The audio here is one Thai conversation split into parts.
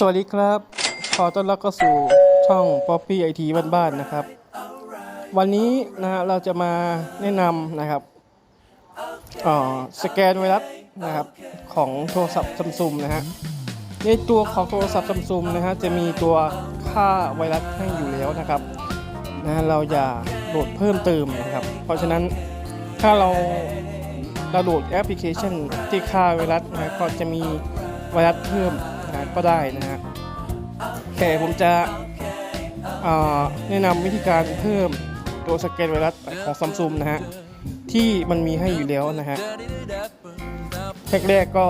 สวัสดีครับ ขอต้อนรับเข้าสู่ช่อง Poppy IT บ้านๆนะครับ วันนี้นะฮะเราจะมาแนะนำนะครับอ่าสแกนไวรัสนะครับของโทรศัพท์ซัมซุงนะฮะในตัวของโทรศัพท์ซัมซุงนะฮะจะมีตัวค่าไวรัสให้อยู่แล้วนะครับนะฮะเราอย่าโหลดเพิ่มเติมนะครับ เพราะฉะนั้นถ้าเราเราโหลดแอปพลิเคชันที่ค่าไวรัสนะฮะก็จะมีไวรัสเพิ่ม นะก็ได้นะฮะแต่ผมจะแนะนำวิธีการเพิ่มตัวสแกนไวรัสของซัมซุงนะฮะ ที่มันมีให้อยู่แล้วนะฮะแรกๆก็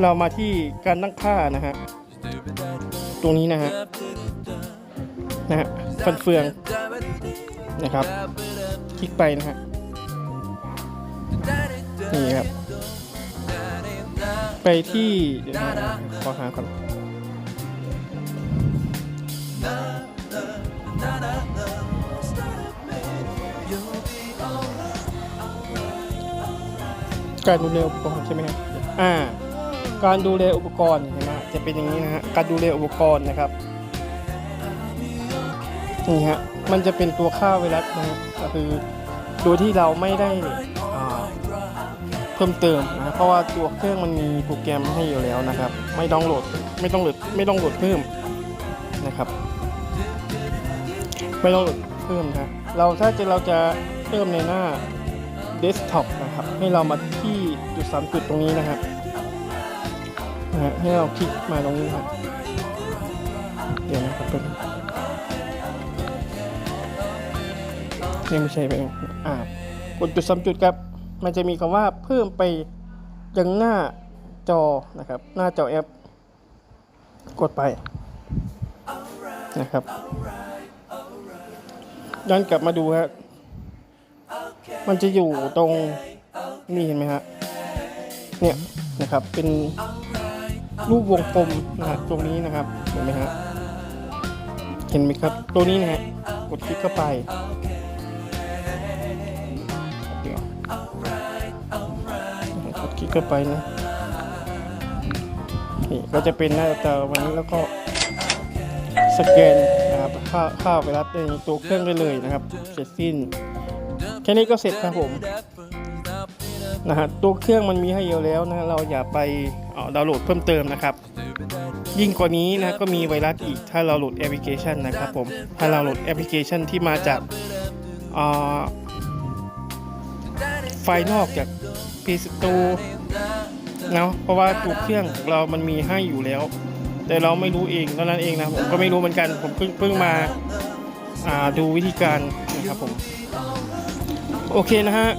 เรามาที่การตั้งค่านะฮะ ตรงนี้นะฮะ นะฮะฟันเฟืองนะครับ คลิกไปนะฮะ นี่ครับ ไปที่เดี๋ยวนะขอหาก่อนการดูแลอุปกรณ์ใช่ไหมครับอ่า การดูแลอุปกรณ์เห็นไหมจะเป็นอย่างนี้นะฮะ การดูแลอุปกรณ์นะครับ นี่ฮะ มันจะเป็นตัวค่าไวรัสนะฮะก็คือ โดยที่เราไม่ได้ เพิ่มเติมนะเพราะว่าตัวเครื่องมันมีโปรแกรมให้อยู่แล้วนะครับ ไม่ต้องโหลดไม่ต้องโหลดไม่ต้องโหลดเพิ่มนะครับ ไม่ต้องโหลดเพิ่มนะเราถ้าจะเราจะเพิ่มในหน้าเดสก์ท็อปนะครับให้เรามาที่จุดสามจุดตรงนี้นะครับนะฮะให้เราคลิกมาตรงนี้ครับเดี๋ยวนะครับเป็นนี่ไม่ใช่ไปอ่ากดจุดสามจุดครับ มันจะมีคำว่าเพิ่มไปยังหน้าจอนะครับ หน้าจอแอป กดไปนะครับย้อนกลับมาดูฮะมันจะอยู่ตรงนี่เห็นไหมฮะเนี่ยนะครับเป็นรูปวงกลมนะฮะตรงนี้นะครับเห็นไหมฮะเห็นไหมครับ ตัวนี้นะฮะกดคลิกเข้าไป ลิกเข้าไปนะนี่ก็จะเป็นหน้าตาวันนี้แล้วก็สแกนนะครับค่าค่าไวรัสในตัวเครื่องได้เลยนะครับ เสร็จสิ้น แค่นี้ก็เสร็จครับผมนะฮะตัวเครื่องมันมีให้เยอะแล้วนะเราอย่าไปเอ่อดาวน์โหลดเพิ่มเติมนะครับ ยิ่งกว่านี้นะก็มีไวรัสอีกถ้าเราโหลดแอปพลิเคชันนะครับผมถ้าเราโหลดแอปพลิเคชันที่มาจากอ่อ ไฟล์นอกจาก Play Store เนาะเพราะว่าตัวเครื่องเรามันมีให้อยู่แล้ว แต่เราไม่รู้เองเท่านั้นเองนะผมก็ไม่รู้เหมือนกันผมเพิ่งเพิ่งมาาดูวิธีการนะครับผมโอเคนะฮะ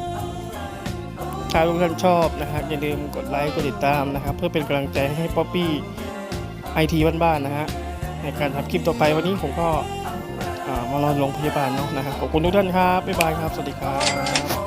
ถ้าทุกท่านชอบนะครับอย่าลืมกดไลค์กดติดตามนะครับ เพื่อเป็นกำลังใจให้ป๊อปปี้ไอทีบ้านๆนะฮะในการทำคลิปต่อไปวันนี้ผมก็มารอโรงพยาบาลเนาะนะครับขอบคุณทุกท่านครับบ๊ายบายครับ สวัสดีครับ